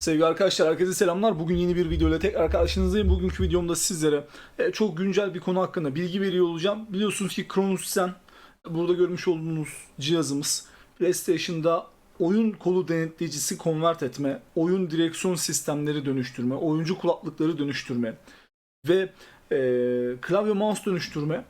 Sevgili arkadaşlar herkese selamlar. Bugün yeni bir video ile tekrar karşınızdayım. Bugünkü videomda sizlere e, çok güncel bir konu hakkında bilgi veriyor olacağım. Biliyorsunuz ki Cronus Zen burada görmüş olduğunuz cihazımız PlayStation'da oyun kolu denetleyicisi konvert etme, oyun direksiyon sistemleri dönüştürme, oyuncu kulaklıkları dönüştürme ve e, klavye mouse dönüştürme.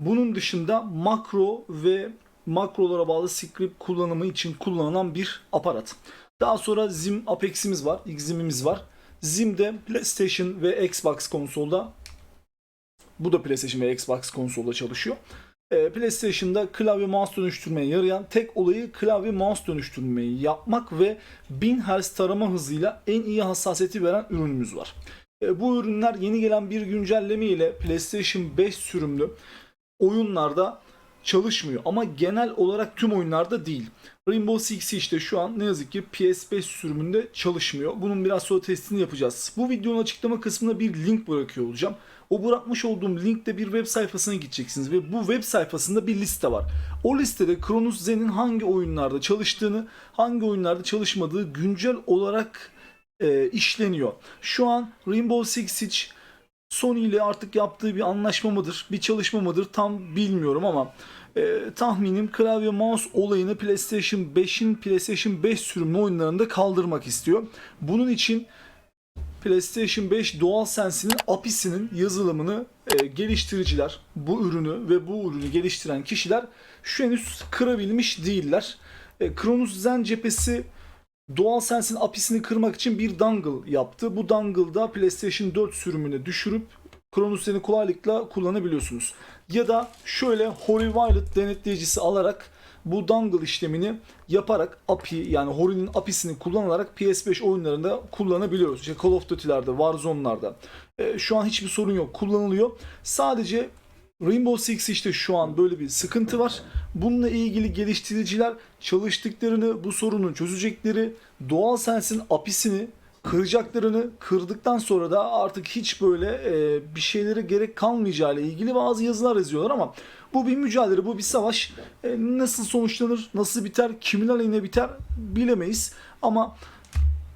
Bunun dışında makro ve makrolara bağlı script kullanımı için kullanılan bir aparat. Daha sonra Zim Apex'imiz var, Xim'imiz var. Zim'de PlayStation ve Xbox konsolda bu da PlayStation ve Xbox konsolda çalışıyor. Ee, PlayStation'da klavye mouse dönüştürmeye yarayan tek olayı klavye mouse dönüştürmeyi yapmak ve 1000 Hz tarama hızıyla en iyi hassasiyeti veren ürünümüz var. Ee, bu ürünler yeni gelen bir güncelleme ile PlayStation 5 sürümlü oyunlarda çalışmıyor ama genel olarak tüm oyunlarda değil. Rainbow Six işte şu an ne yazık ki PS5 sürümünde çalışmıyor. Bunun biraz sonra testini yapacağız. Bu videonun açıklama kısmına bir link bırakıyor olacağım. O bırakmış olduğum linkte bir web sayfasına gideceksiniz ve bu web sayfasında bir liste var. O listede Cronus Zen'in hangi oyunlarda çalıştığını, hangi oyunlarda çalışmadığı güncel olarak e, işleniyor. Şu an Rainbow Six Siege Sony ile artık yaptığı bir anlaşma mıdır, bir çalışma mıdır tam bilmiyorum ama e, tahminim klavye mouse olayını PlayStation 5'in PlayStation 5 sürümlü oyunlarında kaldırmak istiyor. Bunun için PlayStation 5 DualSense'inin API'sinin yazılımını e, geliştiriciler, bu ürünü ve bu ürünü geliştiren kişiler şu henüz kırabilmiş değiller. E, Cronus Zen cephesi DualSense'in API'sini kırmak için bir dongle yaptı. Bu dongle'da PlayStation 4 sürümüne düşürüp Zen'i kolaylıkla kullanabiliyorsunuz. Ya da şöyle Holy Violet denetleyicisi alarak bu dongle işlemini yaparak API yani Hori'nin API'sini kullanarak PS5 oyunlarında kullanabiliyoruz. İşte Call of Duty'lerde, Warzone'larda. E, şu an hiçbir sorun yok. Kullanılıyor. Sadece Rainbow Six işte şu an böyle bir sıkıntı var. Bununla ilgili geliştiriciler çalıştıklarını, bu sorunu çözecekleri, DualSense'in API'sini kıracaklarını kırdıktan sonra da artık hiç böyle e, bir şeylere gerek kalmayacağı ile ilgili bazı yazılar yazıyorlar ama bu bir mücadele, bu bir savaş. E, nasıl sonuçlanır, nasıl biter, kimin aleyhine biter bilemeyiz ama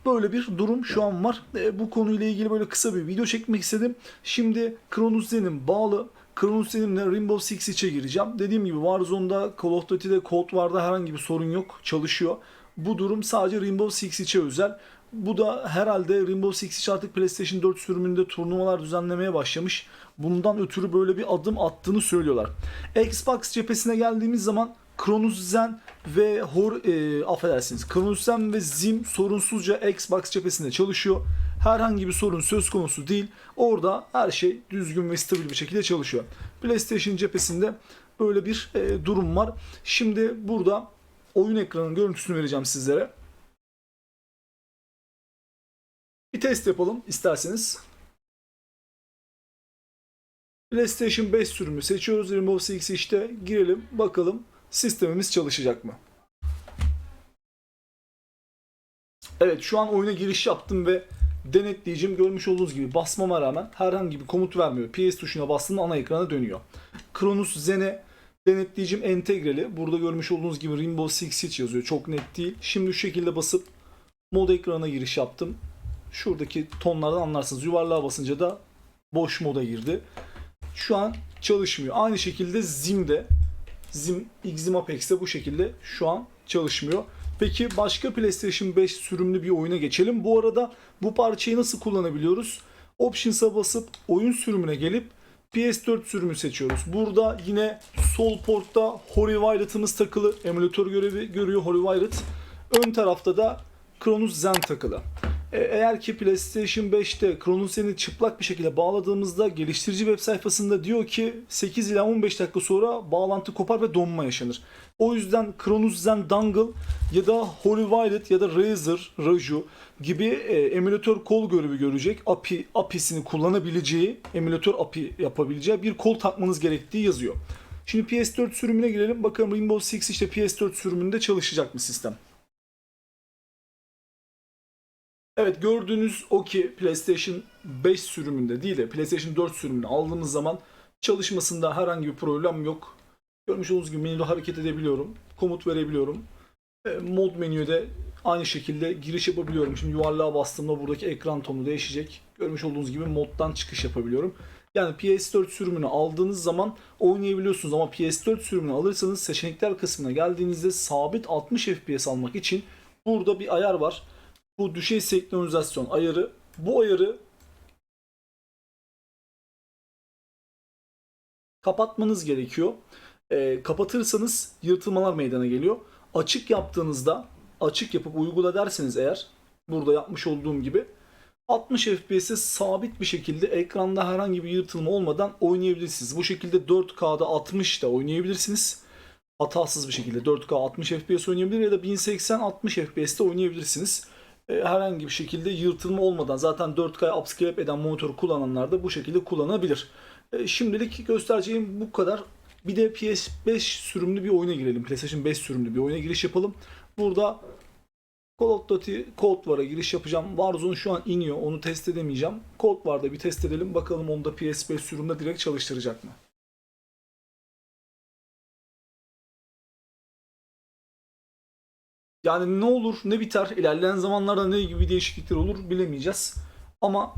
Böyle bir durum şu an var. E, bu konuyla ilgili böyle kısa bir video çekmek istedim. Şimdi Cronus Zen'in bağlı Cronus Zen'imle Rainbow Six içe gireceğim. Dediğim gibi Warzone'da, Call of Duty'de, Cold War'da herhangi bir sorun yok. Çalışıyor. Bu durum sadece Rainbow Six içe özel. Bu da herhalde Rainbow Six Siege artık PlayStation 4 sürümünde turnuvalar düzenlemeye başlamış. Bundan ötürü böyle bir adım attığını söylüyorlar. Xbox cephesine geldiğimiz zaman Cronus Zen ve Hor e, affedersiniz. Cronus Zen ve Zim sorunsuzca Xbox cephesinde çalışıyor. Herhangi bir sorun söz konusu değil. Orada her şey düzgün ve stabil bir şekilde çalışıyor. PlayStation cephesinde böyle bir e, durum var. Şimdi burada oyun ekranının görüntüsünü vereceğim sizlere. Bir test yapalım isterseniz. PlayStation 5 sürümü seçiyoruz. Rainbow Six işte girelim bakalım sistemimiz çalışacak mı? Evet şu an oyuna giriş yaptım ve denetleyicim görmüş olduğunuz gibi basmama rağmen herhangi bir komut vermiyor. PS tuşuna bastığında ana ekrana dönüyor. Cronus Zen'e denetleyicim entegreli. Burada görmüş olduğunuz gibi Rainbow Six Siege yazıyor. Çok net değil. Şimdi şu şekilde basıp mod ekranına giriş yaptım. Şuradaki tonlardan anlarsınız. Yuvarlığa basınca da boş moda girdi. Şu an çalışmıyor. Aynı şekilde Zim'de Zim, Xim Apex'te bu şekilde şu an çalışmıyor. Peki başka PlayStation 5 sürümlü bir oyuna geçelim. Bu arada bu parçayı nasıl kullanabiliyoruz? Options'a basıp oyun sürümüne gelip PS4 sürümü seçiyoruz. Burada yine sol portta Holy Violet'ımız takılı. Emülatör görevi görüyor Holy Violet. Ön tarafta da Cronus Zen takılı. E, Eğer ki PlayStation 5'te Cronus Zen'i çıplak bir şekilde bağladığımızda geliştirici web sayfasında diyor ki 8 ila 15 dakika sonra bağlantı kopar ve donma yaşanır. O yüzden Cronus Zen Dongle ya da Holy Violet ya da Razer, Raju gibi e, emülatör kol görevi görecek. API, API'sini kullanabileceği, emülatör API yapabileceği bir kol takmanız gerektiği yazıyor. Şimdi PS4 sürümüne girelim. Bakalım Rainbow Six işte PS4 sürümünde çalışacak mı sistem? Evet gördüğünüz o ki PlayStation 5 sürümünde değil de PlayStation 4 sürümünü aldığımız zaman çalışmasında herhangi bir problem yok. Görmüş olduğunuz gibi menüde hareket edebiliyorum. Komut verebiliyorum. Mod menüde aynı şekilde giriş yapabiliyorum. Şimdi yuvarlığa bastığımda buradaki ekran tonu değişecek. Görmüş olduğunuz gibi moddan çıkış yapabiliyorum. Yani PS4 sürümünü aldığınız zaman oynayabiliyorsunuz ama PS4 sürümünü alırsanız seçenekler kısmına geldiğinizde sabit 60 FPS almak için burada bir ayar var. Bu düşey senkronizasyon ayarı. Bu ayarı kapatmanız gerekiyor. Ee, kapatırsanız yırtılmalar meydana geliyor. Açık yaptığınızda açık yapıp uygula derseniz eğer burada yapmış olduğum gibi 60 FPS'e sabit bir şekilde ekranda herhangi bir yırtılma olmadan oynayabilirsiniz. Bu şekilde 4K'da 60 da oynayabilirsiniz. Hatasız bir şekilde 4K 60 FPS oynayabilir ya da 1080 60 FPS'te oynayabilirsiniz. Ee, herhangi bir şekilde yırtılma olmadan zaten 4K upscale eden monitörü kullananlar da bu şekilde kullanabilir. Ee, şimdilik göstereceğim bu kadar. Bir de PS5 sürümlü bir oyuna girelim. PlayStation 5 sürümlü bir oyuna giriş yapalım. Burada Call of Duty Cold War'a giriş yapacağım. Warzone şu an iniyor. Onu test edemeyeceğim. Cold War'da bir test edelim. Bakalım onu da PS5 sürümünde direkt çalıştıracak mı? Yani ne olur ne biter ilerleyen zamanlarda ne gibi değişiklikler olur bilemeyeceğiz. Ama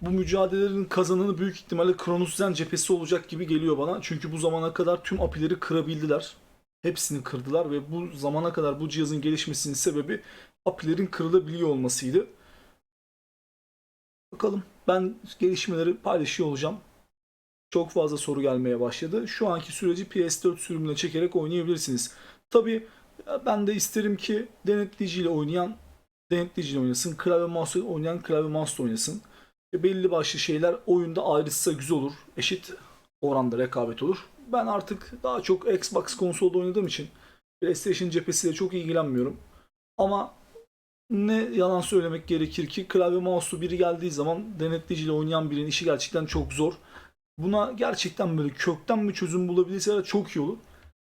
bu mücadelelerin kazananı büyük ihtimalle Kronos Zen cephesi olacak gibi geliyor bana. Çünkü bu zamana kadar tüm apileri kırabildiler. Hepsini kırdılar ve bu zamana kadar bu cihazın gelişmesinin sebebi apilerin kırılabiliyor olmasıydı. Bakalım ben gelişmeleri paylaşıyor olacağım. Çok fazla soru gelmeye başladı. Şu anki süreci PS4 sürümüne çekerek oynayabilirsiniz. Ben de isterim ki denetleyiciyle oynayan denetleyiciyle oynasın. Klavye mouse oynayan klavye mouse oynasın. E, belli başlı şeyler oyunda ayrışsa güzel olur. Eşit oranda rekabet olur. Ben artık daha çok Xbox konsolda oynadığım için PlayStation cephesiyle çok ilgilenmiyorum. Ama ne yalan söylemek gerekir ki klavye mouse'u biri geldiği zaman denetleyiciyle oynayan birinin işi gerçekten çok zor. Buna gerçekten böyle kökten bir çözüm bulabilirseler çok iyi olur.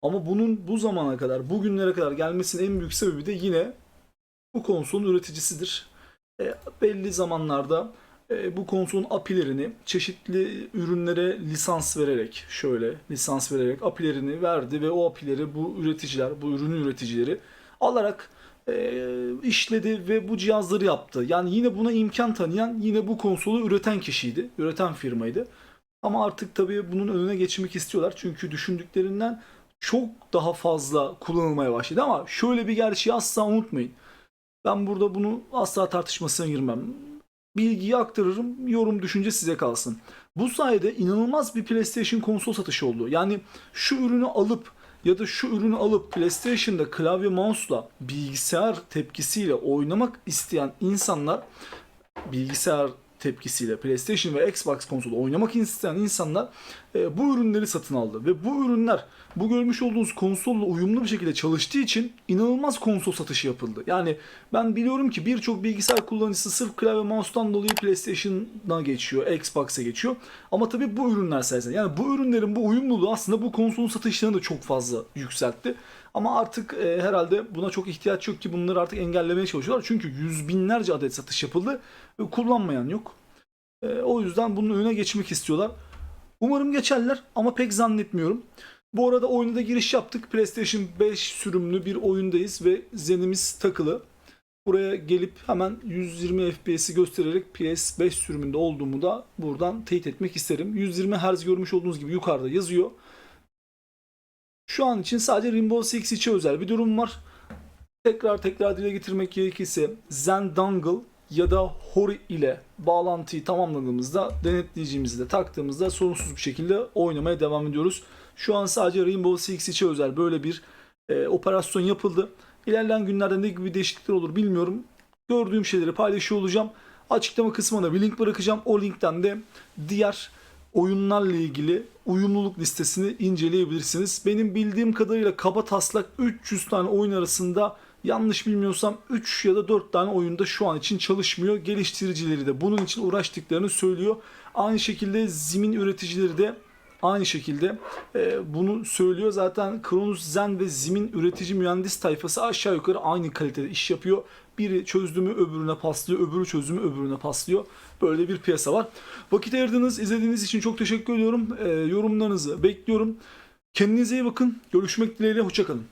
Ama bunun bu zamana kadar, bugünlere kadar gelmesinin en büyük sebebi de yine bu konsolun üreticisidir. E, belli zamanlarda e, bu konsolun apilerini çeşitli ürünlere lisans vererek şöyle lisans vererek apilerini verdi ve o apileri bu üreticiler, bu ürünü üreticileri alarak e, işledi ve bu cihazları yaptı. Yani yine buna imkan tanıyan yine bu konsolu üreten kişiydi, üreten firmaydı. Ama artık tabii bunun önüne geçmek istiyorlar. Çünkü düşündüklerinden çok daha fazla kullanılmaya başladı. Ama şöyle bir gerçeği asla unutmayın. Ben burada bunu asla tartışmasına girmem bilgiyi aktarırım. Yorum düşünce size kalsın. Bu sayede inanılmaz bir PlayStation konsol satışı oldu. Yani şu ürünü alıp ya da şu ürünü alıp PlayStation'da klavye mouse'la bilgisayar tepkisiyle oynamak isteyen insanlar bilgisayar tepkisiyle PlayStation ve Xbox konsolu oynamak isteyen insanlar e, bu ürünleri satın aldı ve bu ürünler bu görmüş olduğunuz konsolla uyumlu bir şekilde çalıştığı için inanılmaz konsol satışı yapıldı. Yani ben biliyorum ki birçok bilgisayar kullanıcısı sırf klavye mouse'tan dolayı PlayStation'a geçiyor, Xbox'a geçiyor. Ama tabii bu ürünler sayesinde. Yani bu ürünlerin bu uyumluluğu aslında bu konsolun satışlarını da çok fazla yükseltti. Ama artık e, herhalde buna çok ihtiyaç yok ki bunları artık engellemeye çalışıyorlar. Çünkü yüz binlerce adet satış yapıldı ve kullanmayan yok. E, o yüzden bunun önüne geçmek istiyorlar. Umarım geçerler ama pek zannetmiyorum. Bu arada oyuna da giriş yaptık. PlayStation 5 sürümlü bir oyundayız ve zenimiz takılı. Buraya gelip hemen 120 FPS'i göstererek PS5 sürümünde olduğumu da buradan teyit etmek isterim. 120 Hz görmüş olduğunuz gibi yukarıda yazıyor. Şu an için sadece Rainbow Six içi özel bir durum var. Tekrar tekrar dile getirmek gerekirse Zen Dongle ya da Hori ile bağlantıyı tamamladığımızda denetleyicimizi de taktığımızda sorunsuz bir şekilde oynamaya devam ediyoruz. Şu an sadece Rainbow Six içi özel böyle bir e, operasyon yapıldı. İlerleyen günlerde ne gibi değişiklikler olur bilmiyorum. Gördüğüm şeyleri paylaşıyor olacağım. Açıklama kısmına bir link bırakacağım. O linkten de diğer oyunlarla ilgili uyumluluk listesini inceleyebilirsiniz. Benim bildiğim kadarıyla kaba taslak 300 tane oyun arasında yanlış bilmiyorsam 3 ya da 4 tane oyunda şu an için çalışmıyor. Geliştiricileri de bunun için uğraştıklarını söylüyor. Aynı şekilde Zim'in üreticileri de aynı şekilde e, bunu söylüyor. Zaten Kronos Zen ve Zim'in üretici mühendis tayfası aşağı yukarı aynı kalitede iş yapıyor. Biri çözdüğümü öbürüne paslıyor, öbürü çözdüğümü öbürüne paslıyor. Böyle bir piyasa var. Vakit ayırdığınız, izlediğiniz için çok teşekkür ediyorum. E, yorumlarınızı bekliyorum. Kendinize iyi bakın. Görüşmek dileğiyle. Hoşçakalın.